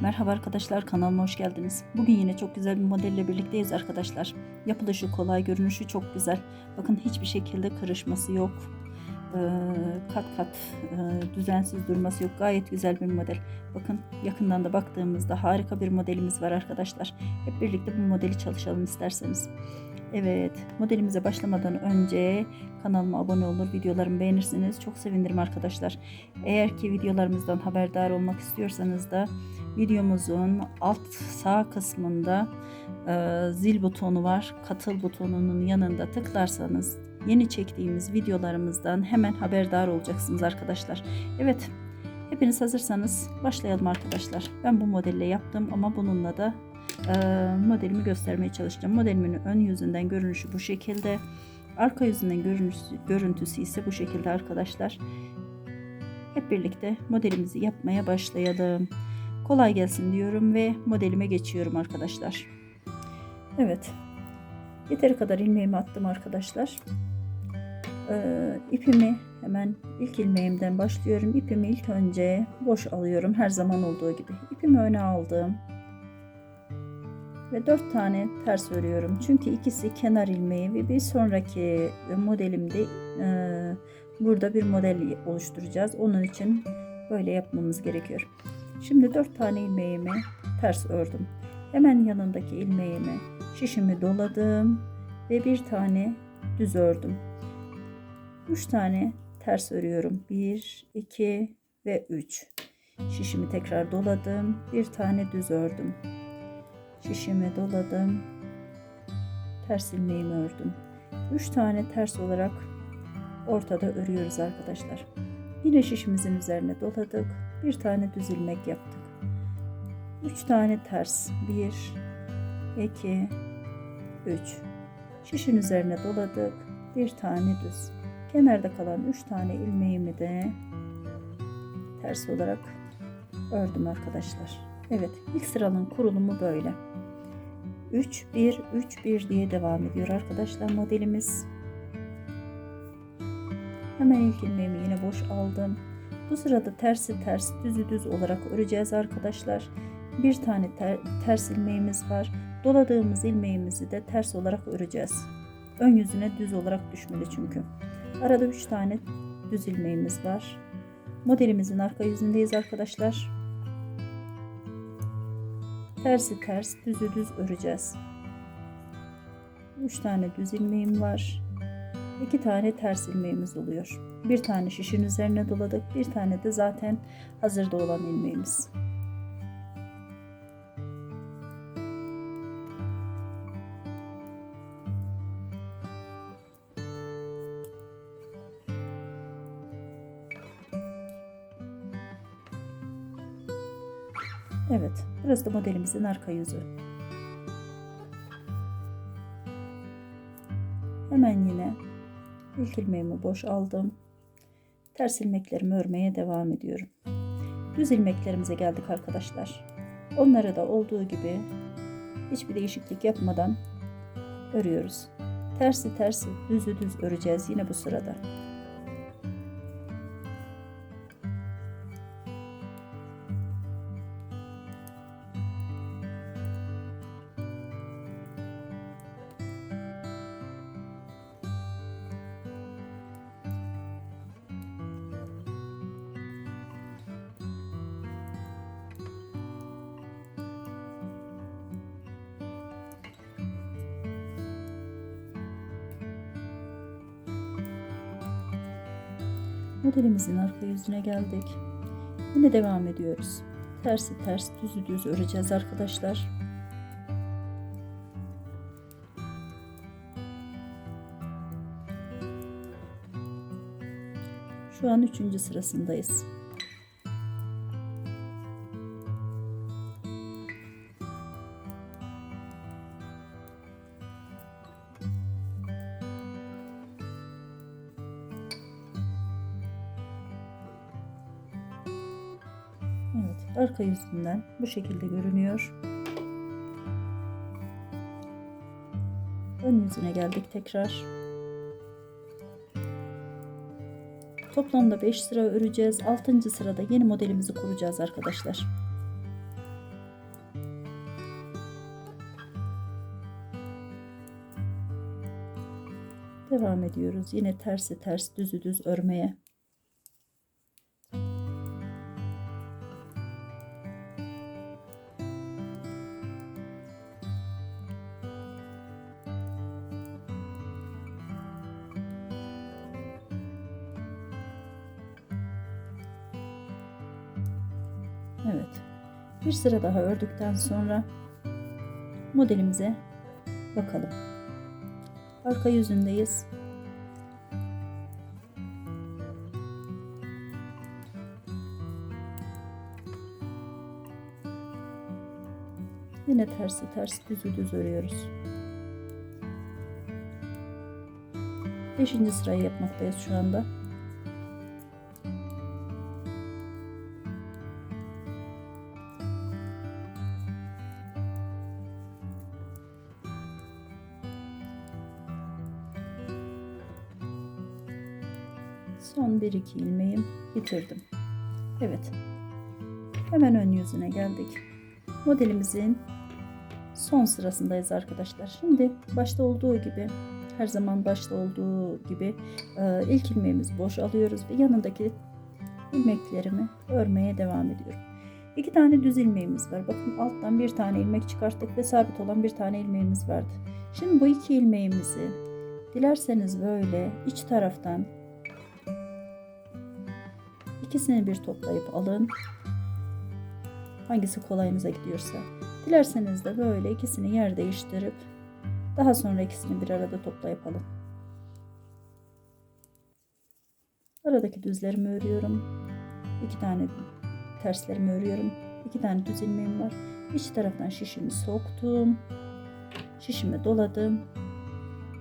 Merhaba arkadaşlar kanalıma hoş geldiniz. Bugün yine çok güzel bir modelle birlikteyiz arkadaşlar. Yapılışı kolay, görünüşü çok güzel. Bakın hiçbir şekilde kırışması yok. Ee, kat kat e, düzensiz durması yok. Gayet güzel bir model. Bakın yakından da baktığımızda harika bir modelimiz var arkadaşlar. Hep birlikte bu modeli çalışalım isterseniz. Evet, modelimize başlamadan önce kanalıma abone olur, videolarımı beğenirsiniz. Çok sevinirim arkadaşlar. Eğer ki videolarımızdan haberdar olmak istiyorsanız da videomuzun alt sağ kısmında e, zil butonu var. Katıl butonunun yanında tıklarsanız yeni çektiğimiz videolarımızdan hemen haberdar olacaksınız arkadaşlar. Evet, hepiniz hazırsanız başlayalım arkadaşlar. Ben bu modelle yaptım ama bununla da e, modelimi göstermeye çalışacağım. Modelimin ön yüzünden görünüşü bu şekilde. Arka yüzünden görünüşü, görüntüsü ise bu şekilde arkadaşlar. Hep birlikte modelimizi yapmaya başlayalım. Kolay gelsin diyorum ve modelime geçiyorum arkadaşlar. Evet. Yeteri kadar ilmeğimi attım arkadaşlar. Ee, ipimi hemen ilk ilmeğimden başlıyorum. İpimi ilk önce boş alıyorum her zaman olduğu gibi. İpimi öne aldım. Ve 4 tane ters örüyorum. Çünkü ikisi kenar ilmeği ve bir sonraki modelimde e, burada bir model oluşturacağız. Onun için böyle yapmamız gerekiyor. Şimdi 4 tane ilmeğimi ters ördüm. Hemen yanındaki ilmeğimi şişimi doladım ve bir tane düz ördüm. 3 tane ters örüyorum. 1, 2 ve 3. Şişimi tekrar doladım. Bir tane düz ördüm. Şişimi doladım. Ters ilmeğimi ördüm. 3 tane ters olarak ortada örüyoruz arkadaşlar. Yine şişimizin üzerine doladık. Bir tane düz ilmek yaptık. 3 tane ters. 1 2 3 Şişin üzerine doladık. Bir tane düz. Kenarda kalan 3 tane ilmeğimi de ters olarak ördüm arkadaşlar. Evet, ilk sıranın kurulumu böyle. 3 1 3 1 diye devam ediyor arkadaşlar modelimiz. Hemen ilk ilmeğimi yine boş aldım. Bu sırada tersi ters düzü düz olarak öreceğiz arkadaşlar. Bir tane ter, ters ilmeğimiz var. Doladığımız ilmeğimizi de ters olarak öreceğiz. Ön yüzüne düz olarak düşmeli çünkü. Arada 3 tane düz ilmeğimiz var. Modelimizin arka yüzündeyiz arkadaşlar. Tersi ters, düzü düz öreceğiz. 3 tane düz ilmeğim var. 2 tane ters ilmeğimiz oluyor. Bir tane şişin üzerine doladık. Bir tane de zaten hazırda olan ilmeğimiz. Burası modelimizin arka yüzü. Hemen yine ilk ilmeğimi boş aldım. Ters ilmeklerimi örmeye devam ediyorum. Düz ilmeklerimize geldik arkadaşlar. Onları da olduğu gibi hiçbir değişiklik yapmadan örüyoruz. Tersi tersi düzü düz öreceğiz yine bu sırada. Modelimizin arka yüzüne geldik. Yine devam ediyoruz. Tersi ters düzü düz öreceğiz arkadaşlar. Şu an üçüncü sırasındayız. Arka yüzünden bu şekilde görünüyor. Ön yüzüne geldik tekrar. Toplamda 5 sıra öreceğiz. 6. sırada yeni modelimizi kuracağız arkadaşlar. Devam ediyoruz. Yine tersi ters, düzü düz örmeye. Evet. Bir sıra daha ördükten sonra modelimize bakalım. Arka yüzündeyiz. Yine tersi ters düzü düz örüyoruz. Beşinci sırayı yapmaktayız şu anda. Son 1-2 ilmeğim bitirdim. Evet. Hemen ön yüzüne geldik. Modelimizin son sırasındayız arkadaşlar. Şimdi başta olduğu gibi her zaman başta olduğu gibi e, ilk ilmeğimizi boş alıyoruz ve yanındaki ilmeklerimi örmeye devam ediyorum. İki tane düz ilmeğimiz var. Bakın alttan bir tane ilmek çıkarttık ve sabit olan bir tane ilmeğimiz vardı. Şimdi bu iki ilmeğimizi dilerseniz böyle iç taraftan İkisini bir toplayıp alın. Hangisi kolayınıza gidiyorsa. Dilerseniz de böyle ikisini yer değiştirip daha sonra ikisini bir arada toplayıp alın. Aradaki düzlerimi örüyorum. İki tane terslerimi örüyorum. İki tane düz ilmeğim var. İç taraftan şişimi soktum. Şişimi doladım.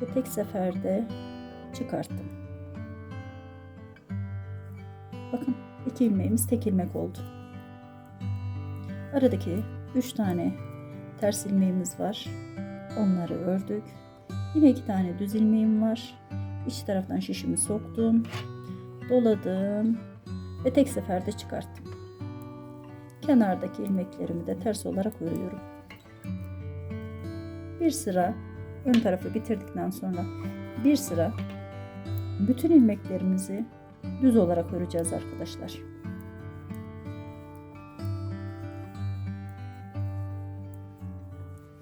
Ve tek seferde çıkarttım. Bakın iki ilmeğimiz tek ilmek oldu. Aradaki üç tane ters ilmeğimiz var. Onları ördük. Yine iki tane düz ilmeğim var. İç taraftan şişimi soktum. Doladım. Ve tek seferde çıkarttım. Kenardaki ilmeklerimi de ters olarak örüyorum. Bir sıra ön tarafı bitirdikten sonra bir sıra bütün ilmeklerimizi düz olarak öreceğiz arkadaşlar.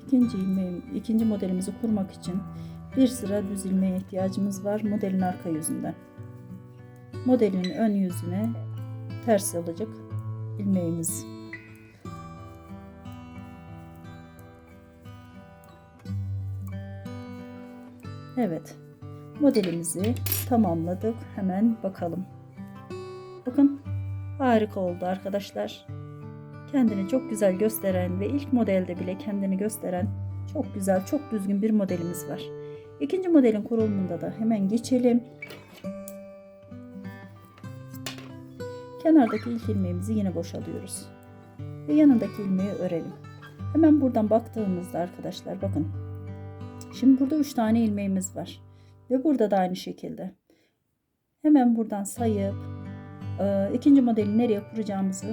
İkinci ilmeğim, ikinci modelimizi kurmak için bir sıra düz ilmeğe ihtiyacımız var modelin arka yüzünden. Modelin ön yüzüne ters olacak ilmeğimiz. Evet. Modelimizi tamamladık. Hemen bakalım. Bakın harika oldu arkadaşlar. Kendini çok güzel gösteren ve ilk modelde bile kendini gösteren çok güzel, çok düzgün bir modelimiz var. İkinci modelin kurulumunda da hemen geçelim. Kenardaki ilk ilmeğimizi yine boşalıyoruz. Ve yanındaki ilmeği örelim. Hemen buradan baktığımızda arkadaşlar bakın. Şimdi burada 3 tane ilmeğimiz var. Ve burada da aynı şekilde. Hemen buradan sayıp e, ikinci modeli nereye kuracağımızı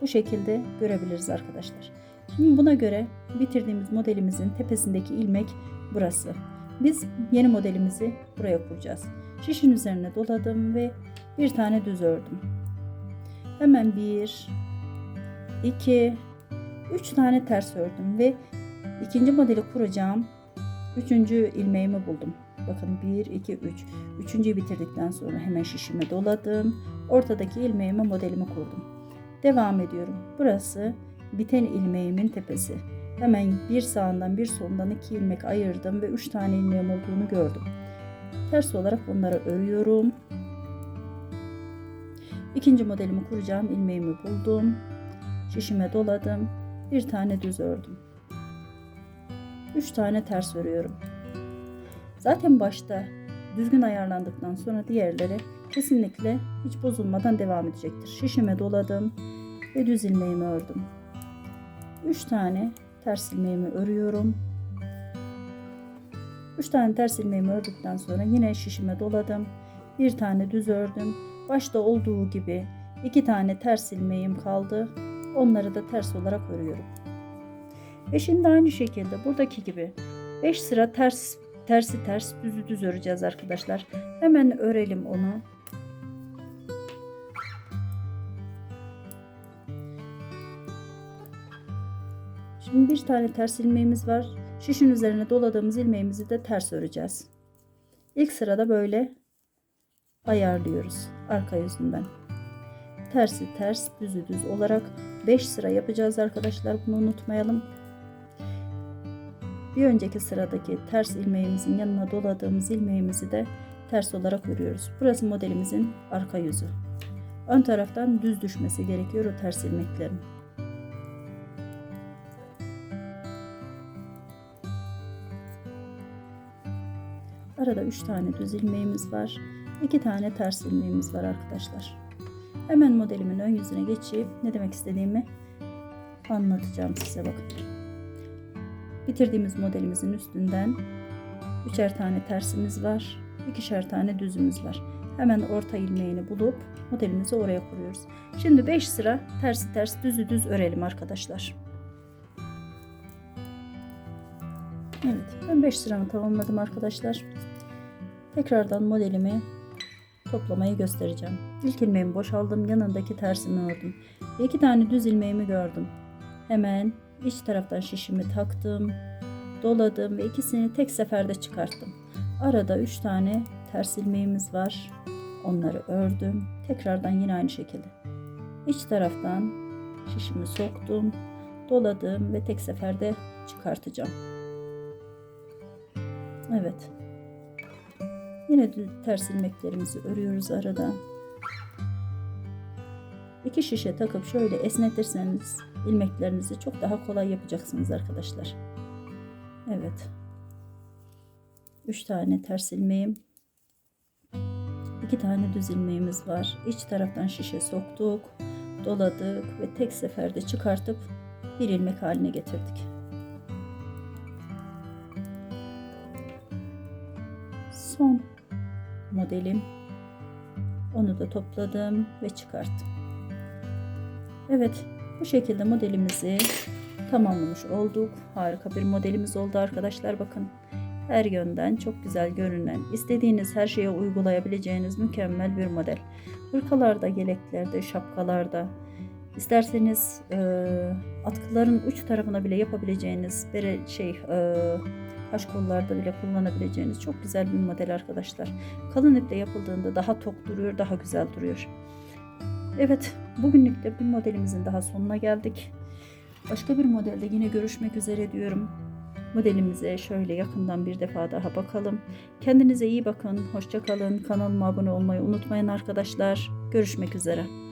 bu şekilde görebiliriz arkadaşlar. Şimdi buna göre bitirdiğimiz modelimizin tepesindeki ilmek burası. Biz yeni modelimizi buraya kuracağız. Şişin üzerine doladım ve bir tane düz ördüm. Hemen bir, iki, üç tane ters ördüm ve ikinci modeli kuracağım üçüncü ilmeğimi buldum. Bakın 1, 2, 3. Üçüncüyü bitirdikten sonra hemen şişime doladım. Ortadaki ilmeğime modelimi kurdum. Devam ediyorum. Burası biten ilmeğimin tepesi. Hemen bir sağından bir solundan iki ilmek ayırdım ve üç tane ilmeğim olduğunu gördüm. Ters olarak bunları örüyorum. İkinci modelimi kuracağım ilmeğimi buldum. Şişime doladım. Bir tane düz ördüm. Üç tane ters örüyorum. Zaten başta düzgün ayarlandıktan sonra diğerleri kesinlikle hiç bozulmadan devam edecektir. Şişime doladım ve düz ilmeğimi ördüm. 3 tane ters ilmeğimi örüyorum. 3 tane ters ilmeğimi ördükten sonra yine şişime doladım. Bir tane düz ördüm. Başta olduğu gibi iki tane ters ilmeğim kaldı. Onları da ters olarak örüyorum. Ve şimdi aynı şekilde buradaki gibi 5 sıra ters tersi ters düzü düz öreceğiz arkadaşlar. Hemen örelim onu. Şimdi bir tane ters ilmeğimiz var. Şişin üzerine doladığımız ilmeğimizi de ters öreceğiz. İlk sırada böyle ayarlıyoruz arka yüzünden. Tersi ters, düzü düz olarak 5 sıra yapacağız arkadaşlar. Bunu unutmayalım. Bir önceki sıradaki ters ilmeğimizin yanına doladığımız ilmeğimizi de ters olarak örüyoruz. Burası modelimizin arka yüzü. Ön taraftan düz düşmesi gerekiyor o ters ilmeklerin. Arada 3 tane düz ilmeğimiz var. 2 tane ters ilmeğimiz var arkadaşlar. Hemen modelimin ön yüzüne geçip ne demek istediğimi anlatacağım size bakın. Bitirdiğimiz modelimizin üstünden üçer tane tersimiz var. ikişer tane düzümüz var. Hemen orta ilmeğini bulup modelimizi oraya kuruyoruz. Şimdi 5 sıra tersi ters düzü düz örelim arkadaşlar. Evet ben 5 sıramı tamamladım arkadaşlar. Tekrardan modelimi toplamayı göstereceğim. İlk ilmeğimi boşaldım. Yanındaki tersimi ördüm. Ve iki tane düz ilmeğimi gördüm. Hemen iç taraftan şişimi taktım. Doladım ve ikisini tek seferde çıkarttım. Arada üç tane ters ilmeğimiz var. Onları ördüm. Tekrardan yine aynı şekilde. İç taraftan şişimi soktum. Doladım ve tek seferde çıkartacağım. Evet. Yine ters ilmeklerimizi örüyoruz arada. İki şişe takıp şöyle esnetirseniz ilmeklerinizi çok daha kolay yapacaksınız arkadaşlar. Evet. Üç tane ters ilmeğim. iki tane düz ilmeğimiz var. İç taraftan şişe soktuk. Doladık ve tek seferde çıkartıp bir ilmek haline getirdik. Son modelim. Onu da topladım ve çıkarttım. Evet, bu şekilde modelimizi tamamlamış olduk. Harika bir modelimiz oldu arkadaşlar. Bakın her yönden çok güzel görünen, istediğiniz her şeye uygulayabileceğiniz mükemmel bir model. Hırkalarda, yeleklerde, şapkalarda, isterseniz e, atkıların uç tarafına bile yapabileceğiniz bir şey e, kaş kollarda bile kullanabileceğiniz çok güzel bir model arkadaşlar. Kalın iple yapıldığında daha tok duruyor, daha güzel duruyor. Evet, bugünlük de bir modelimizin daha sonuna geldik. Başka bir modelde yine görüşmek üzere diyorum. Modelimize şöyle yakından bir defa daha bakalım. Kendinize iyi bakın, hoşça kalın. Kanalıma abone olmayı unutmayın arkadaşlar. Görüşmek üzere.